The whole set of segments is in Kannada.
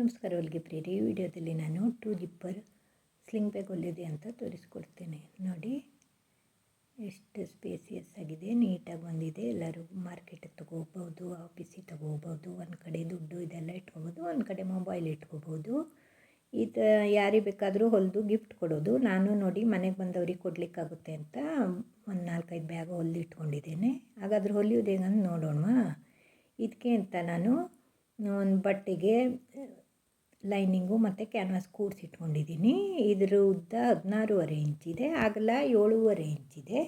ನಮಸ್ಕಾರ ಹೊಲಿಗೆ ಪ್ರೇರಿ ಈ ವಿಡಿಯೋದಲ್ಲಿ ನಾನು ಟೂ ಜಿಪ್ಪರ್ ಸ್ಲಿಂಗ್ ಬ್ಯಾಗ್ ಹೊಲಿದೆ ಅಂತ ತೋರಿಸ್ಕೊಡ್ತೇನೆ. ನೋಡಿ, ಎಷ್ಟು ಸ್ಪೇಸಿಯಸ್ ಆಗಿದೆ, ನೀಟಾಗಿ ಬಂದಿದೆ. ಎಲ್ಲರೂ ಮಾರ್ಕೆಟಿಗೆ ತೊಗೋಬೋದು ಆಫೀಸಿಗೆ ತೊಗೋಬೋದು, ಒಂದು ಕಡೆ ದುಡ್ಡು ಇದೆಲ್ಲ ಇಟ್ಕೋಬೋದು, ಒಂದು ಕಡೆ ಮೊಬೈಲ್ ಇಟ್ಕೋಬೋದು. ಇದು ಯಾರಿಗೆ ಬೇಕಾದರೂ ಹೊಲಿದು ಗಿಫ್ಟ್ ಕೊಡೋದು. ನಾನು ನೋಡಿ, ಮನೆಗೆ ಬಂದವ್ರಿಗೆ ಕೊಡಲಿಕ್ಕಾಗುತ್ತೆ ಅಂತ ಒಂದು ನಾಲ್ಕೈದು ಬ್ಯಾಗ್ ಹೊಲಿದು ಇಟ್ಕೊಂಡಿದ್ದೇನೆ. ಹಾಗಾದ್ರೆ ಹೊಲಿಯೋದು ಹೇಗಂತ ನೋಡೋಣ ಇದಕ್ಕೆ ಅಂತ ನಾನು, ಒಂದು ಬಟ್ಟೆಗೆ ಲೈನಿಂಗು ಮತ್ತು ಕ್ಯಾನ್ವಾಸ್ ಕೂಡಿಸಿ ಇಟ್ಕೊಂಡಿದ್ದೀನಿ. ಇದ್ರ ಉದ್ದ ಹದಿನಾರೂವರೆ ಇಂಚಿದೆ ಅಗಲ ಏಳೂವರೆ ಇಂಚಿದೆ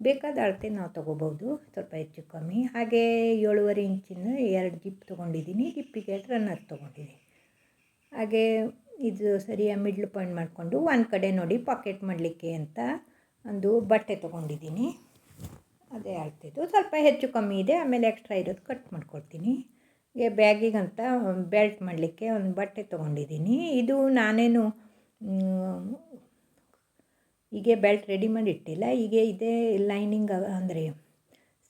ಬೇಕಾದ ಅಳತೆ ನಾವು ತೊಗೋಬೋದು ಸ್ವಲ್ಪ ಹೆಚ್ಚು ಕಮ್ಮಿ. ಹಾಗೆ ಏಳುವರೆ ಇಂಚಿನ ಎರಡು ಜಿಪ್ ತೊಗೊಂಡಿದ್ದೀನಿ, ಜಿಪ್ಪಿಗೆ ರನ್ನರ್ ತೊಗೊಂಡಿದ್ದೀನಿ. ಹಾಗೆ ಇದು ಸರಿಯಾಗಿ ಮಿಡ್ಲ್ ಪಾಯಿಂಟ್ ಮಾಡಿಕೊಂಡು ಒಂದು ಕಡೆ ನೋಡಿ ಪಾಕೆಟ್ ಮಾಡಲಿಕ್ಕೆ ಅಂತ ಒಂದು ಬಟ್ಟೆ ತೊಗೊಂಡಿದ್ದೀನಿ. ಅದೇ ಅಳತೆದು. ಸ್ವಲ್ಪ ಹೆಚ್ಚು ಕಮ್ಮಿ ಇದೆ, ಆಮೇಲೆ ಎಕ್ಸ್ಟ್ರಾ ಇರೋದು ಕಟ್ ಮಾಡ್ಕೊಳ್ತೀನಿ ಹೀಗೆ ಬ್ಯಾಗಿಗಂತ ಬೆಲ್ಟ್ ಮಾಡಲಿಕ್ಕೆ ಒಂದು ಬಟ್ಟೆ ತೊಗೊಂಡಿದ್ದೀನಿ. ಇದು ನಾನೇನು ಹೀಗೆ ಬೆಲ್ಟ್ ರೆಡಿ ಮಾಡಿ ಇಟ್ಟಿಲ್ಲ ಹೀಗೆ ಇದೇ ಲೈನಿಂಗ್ ಅಂದರೆ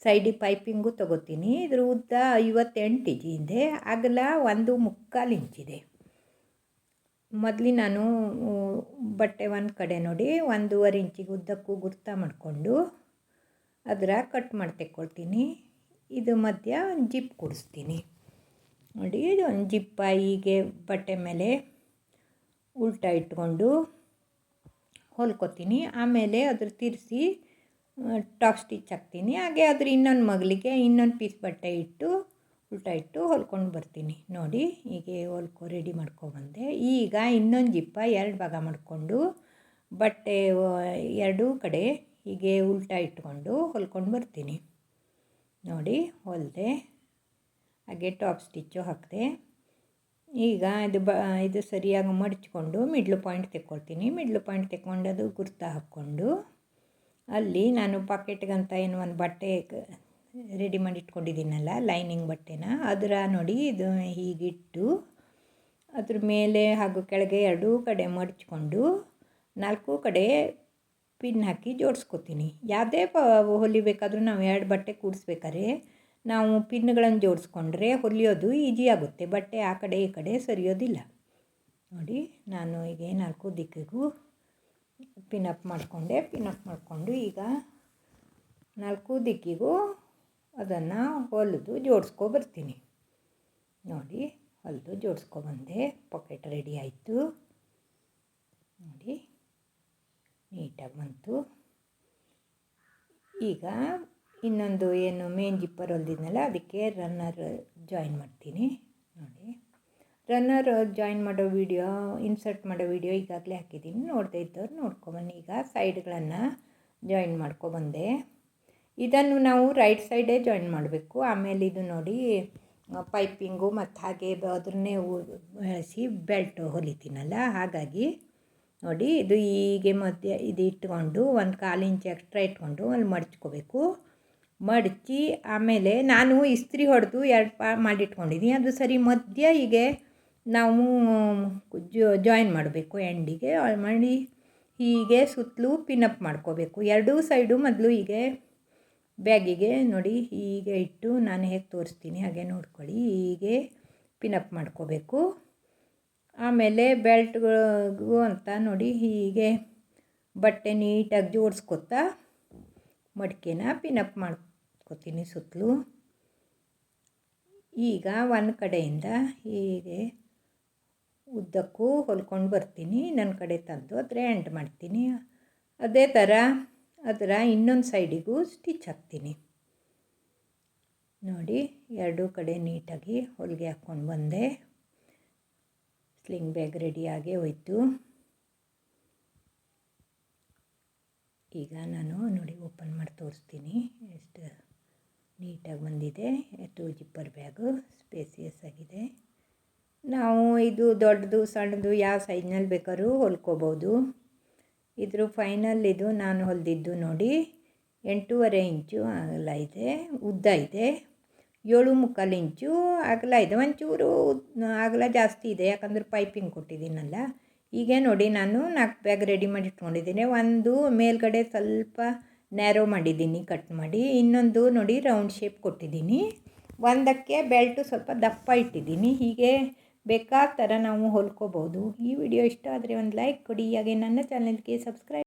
ಸೈಡಿ ಪೈಪಿಂಗು ತೊಗೋತೀನಿ. ಇದ್ರ ಉದ್ದ ಐವತ್ತೆಂಟು ಇಜಿ ಇದೆ. ಅಗಲ ಒಂದು ಮುಕ್ಕಾಲು ಇಂಚಿದೆ ಮೊದಲು ನಾನು ಬಟ್ಟೆ ಒಂದು ಕಡೆ ನೋಡಿ, ಒಂದೂವರೆ ಇಂಚಿಗೆ ಉದ್ದಕ್ಕೂ ಗುರ್ತ ಮಾಡಿಕೊಂಡು ಅದರ ಕಟ್ ಮಾಡಿ ತೆಕ್ಕೊಳ್ತೀನಿ ಇದು ಮಧ್ಯ ಜಿಪ್ ಕೊಡಿಸ್ತೀನಿ. ನೋಡಿ ಒಂದು ಜಿಪ್ಪ, ಹೀಗೆ ಬಟ್ಟೆ ಮೇಲೆ ಉಲ್ಟಾ ಇಟ್ಕೊಂಡು ಹೊಲ್ಕೊತೀನಿ. ಆಮೇಲೆ ಅದ್ರ ತಿರ್ಸಿ ಟಾಪ್ ಸ್ಟಿಚ್ ಹಾಕ್ತೀನಿ. ಹಾಗೆ ಅದ್ರ ಇನ್ನೊಂದು ಮಗಳಿಗೆ ಇನ್ನೊಂದು ಪೀಸ್ ಬಟ್ಟೆ ಇಟ್ಟು ಉಲ್ಟಾ ಇಟ್ಟು ಹೊಲ್ಕೊಂಡು ಬರ್ತೀನಿ. ನೋಡಿ, ಹೀಗೆ ಹೊಲ್ಕೊ, ರೆಡಿ ಮಾಡ್ಕೊಬಂದೆ ಈಗ ಇನ್ನೊಂದು ಜಿಪ್ಪ, ಎರಡು ಭಾಗ ಮಾಡಿಕೊಂಡು ಬಟ್ಟೆ ಎರಡೂ ಕಡೆ ಹೀಗೆ ಉಲ್ಟಾ ಇಟ್ಕೊಂಡು ಹೊಲ್ಕೊಂಡು ಬರ್ತೀನಿ. ನೋಡಿ, ಹೊಲಿದೆ ಹಾಗೆ ಟಾಪ್ ಸ್ಟಿಚ್ಚು ಹಾಕಿದೆ. ಈಗ ಇದು ಬ, ಇದು ಸರಿಯಾಗಿ ಮಡಚಿಕೊಂಡು ಮಿಡ್ಲ್ ಪಾಯಿಂಟ್ ತೆಕ್ಕೊಳ್ತೀನಿ. ಮಿಡ್ಲ್ ಪಾಯಿಂಟ್ ತೆಕ್ಕೊಂಡು ಅದು ಗುರ್ತ ಹಾಕ್ಕೊಂಡು ಅಲ್ಲಿ ನಾನು ಪಾಕೆಟ್ಗಂತ ಏನು ಒಂದು ಬಟ್ಟೆ ರೆಡಿ ಮಾಡಿ ಇಟ್ಕೊಂಡಿದ್ದೀನಲ್ಲ ಲೈನಿಂಗ್ ಬಟ್ಟೆನ, ಅದರ ನೋಡಿ ಇದು ಹೀಗಿಟ್ಟು ಅದ್ರ ಮೇಲೆ ಹಾಗೂ ಕೆಳಗೆ ಎರಡೂ ಕಡೆ ಮಡಚಿಕೊಂಡು ನಾಲ್ಕು ಕಡೆ ಪಿನ್ ಹಾಕಿ ಜೋಡಿಸ್ಕೊತೀನಿ. ಯಾವುದೇ ಪ, ಹೊಲಿಬೇಕಾದ್ರೂ ನಾವು ಎರಡು ಬಟ್ಟೆ ಕೂಡಿಸ್ಬೇಕಾದ್ರೆ ನಾವು ಪಿನ್ಗಳನ್ನು ಜೋಡಿಸ್ಕೊಂಡ್ರೆ ಹೊಲಿಯೋದು ಈಜಿ ಆಗುತ್ತೆ. ಬಟ್ಟೆ ಆ ಕಡೆ ಈ ಕಡೆ ಸರಿಯೋದಿಲ್ಲ. ನೋಡಿ, ನಾನು ಈಗ ನಾಲ್ಕು ದಿಕ್ಕಿಗೂ ಪಿನಪ್ ಮಾಡಿಕೊಂಡೆ. ಪಿನಪ್ ಮಾಡಿಕೊಂಡು ಈಗ ನಾಲ್ಕು ದಿಕ್ಕಿಗೂ ಅದನ್ನು ಹೊಲಿದು ಜೋಡಿಸ್ಕೊ ಬರ್ತೀನಿ. ನೋಡಿ, ಹೊಲಿದು ಜೋಡಿಸ್ಕೊಬಂದೆ ಪಾಕೆಟ್ ರೆಡಿ ಆಯಿತು. ನೋಡಿ, ನೀಟಾಗಿ ಬಂತು. ಈಗ ಇನ್ನೊಂದು ಏನು ಮೇನ್ ಜಿಪ್ಪರ್ ಹೊಲ್ದಿದ್ನಲ್ಲ ಅದಕ್ಕೆ ರನ್ನರ್ ಜಾಯಿನ್ ಮಾಡ್ತೀನಿ. ನೋಡಿ. ರನ್ನರ್ ಜಾಯಿನ್ ಮಾಡೋ ವಿಡಿಯೋ ಇನ್ಸರ್ಟ್ ಮಾಡೋ ವಿಡಿಯೋ ಈಗಾಗಲೇ ಹಾಕಿದ್ದೀನಿ. ನೋಡದೇ ಇದ್ದವ್ರು ನೋಡ್ಕೊಬನ್ನಿ. ಈಗ ಸೈಡ್ಗಳನ್ನು ಜಾಯಿನ್ ಮಾಡ್ಕೊಬಂದೆ ಇದನ್ನು ನಾವು ರೈಟ್ ಸೈಡೇ ಜಾಯಿನ್ ಮಾಡಬೇಕು. ಆಮೇಲೆ ಇದು ನೋಡಿ ಪೈಪಿಂಗು ಮತ್ತು ಹಾಗೆ ಅದನ್ನೇ ಬಳಸಿ ಬೆಲ್ಟ್ ಹೊಲಿತೀನಲ್ಲ, ಹಾಗಾಗಿ ನೋಡಿ, ಇದು ಹೀಗೆ ಮಧ್ಯೆ ಇದು ಇಟ್ಕೊಂಡು ಒಂದು ಕಾಲು ಇಂಚು ಎಕ್ಸ್ಟ್ರಾ ಇಟ್ಕೊಂಡು ಅಲ್ಲಿ ಮಡ್ಚ್ಕೋಬೇಕು. ಮಡಚಿ ಆಮೇಲೆ ನಾನು ಇಸ್ತ್ರಿ ಹೊಡೆದು ಎರಡು ಪಾ ಮಾಡಿಟ್ಕೊಂಡಿದ್ದೀನಿ ಅದು ಸರಿ ಮಧ್ಯ ಹೀಗೆ ನಾವು ಜಾಯಿನ್ ಮಾಡಬೇಕು ಎಂಡಿಗೆ ಮಾಡಿ ಹೀಗೆ ಸುತ್ತಲೂ ಪಿನಪ್ ಮಾಡ್ಕೋಬೇಕು. ಎರಡೂ ಸೈಡು ಮೊದಲು ಹೀಗೆ ಬ್ಯಾಗಿಗೆ ನೋಡಿ ಹೀಗೆ ಇಟ್ಟು ನಾನು ಹೇಗೆ ತೋರಿಸ್ತೀನಿ ಹಾಗೆ ನೋಡ್ಕೊಳ್ಳಿ. ಹೀಗೆ ಪಿನಪ್ ಮಾಡ್ಕೋಬೇಕು. ಆಮೇಲೆ ಬೆಲ್ಟ್ಗಳಿಗೂ ಅಂತ ನೋಡಿ ಹೀಗೆ ಬಟ್ಟೆ ನೀಟಾಗಿ ಜೋಡಿಸ್ಕೊತಾ ಮಡಿಕೆನ ಪಿನಪ್ ಮಾಡ್ಕೊತೀನಿ ಸುತ್ತಲೂ. ಈಗ ಒಂದು ಕಡೆಯಿಂದ ಹೀಗೆ ಉದ್ದಕ್ಕೂ ಹೊಲ್ಕೊಂಡು ಬರ್ತೀನಿ. ನನ್ನ ಕಡೆ ತಂದು ಅದರ ಎಂಡ್ ಮಾಡ್ತೀನಿ. ಅದೇ ಥರ ಅದರ ಇನ್ನೊಂದು ಸೈಡಿಗೂ ಸ್ಟಿಚ್ ಹಾಕ್ತೀನಿ. ನೋಡಿ, ಎರಡೂ ಕಡೆ ನೀಟಾಗಿ ಹೊಲಿಗೆ ಹಾಕ್ಕೊಂಡು ಬಂದೆ. ಸ್ಲಿಂಗ್ ಬ್ಯಾಗ್ ರೆಡಿಯಾಗೇ ಹೋಯ್ತು. ಈಗ ನಾನು ನೋಡಿ ಓಪನ್ ಮಾಡಿ ತೋರಿಸ್ತೀನಿ. ಎಷ್ಟು ನೀಟಾಗಿ ಬಂದಿದೆ. ಟೂ ಜಿಪ್ಪರ್ ಬ್ಯಾಗು ಸ್ಪೇಸಿಯಸ್ ಆಗಿದೆ. ನಾವು ಇದು ದೊಡ್ಡದು, ಸಣ್ಣದು ಯಾವ ಸೈಜ್ನಲ್ಲಿ ಬೇಕಾದ್ರೂ ಹೊಲ್ಕೋಬೋದು. ಇದ್ರ ಫೈನಲ್ ಇದು ನಾನು ಹೊಲಿದಿದ್ದು ನೋಡಿ, ಎಂಟೂವರೆ ಇಂಚು ಅಗಲ ಇದೆ, ಉದ್ದ ಇದೆ. ಏಳು ಮುಕ್ಕಾಲು ಇಂಚು ಅಗಲ ಇದೆ. ಒಂಚೂರು ಅಗಲ ಜಾಸ್ತಿ ಇದೆ, ಯಾಕಂದ್ರೆ ಪೈಪಿಂಗ್ ಕೊಟ್ಟಿದ್ದೀನಲ್ಲ. ಹೀಗೆ ನೋಡಿ ನಾನು ನಾಲ್ಕು ಬ್ಯಾಗ್ ರೆಡಿ ಮಾಡಿ ಇಟ್ಕೊಂಡಿದ್ದೀನಿ ಒಂದು ಮೇಲ್ಗಡೆ ಸ್ವಲ್ಪ ನ್ಯಾರೋ ಮಾಡಿದ್ದೀನಿ, ಕಟ್ ಮಾಡಿ. ಇನ್ನೊಂದು ನೋಡಿ ರೌಂಡ್ ಶೇಪ್ ಕೊಟ್ಟಿದ್ದೀನಿ. ಒಂದಕ್ಕೆ ಬೆಲ್ಟು ಸ್ವಲ್ಪ ದಪ್ಪ ಇಟ್ಟಿದ್ದೀನಿ. ಹೀಗೆ ಬೇಕಾದ ಥರ ನಾವು ಹೊಲ್ಕೋಬೋದು. ಈ ವಿಡಿಯೋ ಇಷ್ಟ ಆದರೆ ಒಂದು ಲೈಕ್ ಕೊಡಿ. ಹಾಗೆ ನನ್ನ ಚಾನಲ್ಗೆ ಸಬ್ಸ್ಕ್ರೈಬ್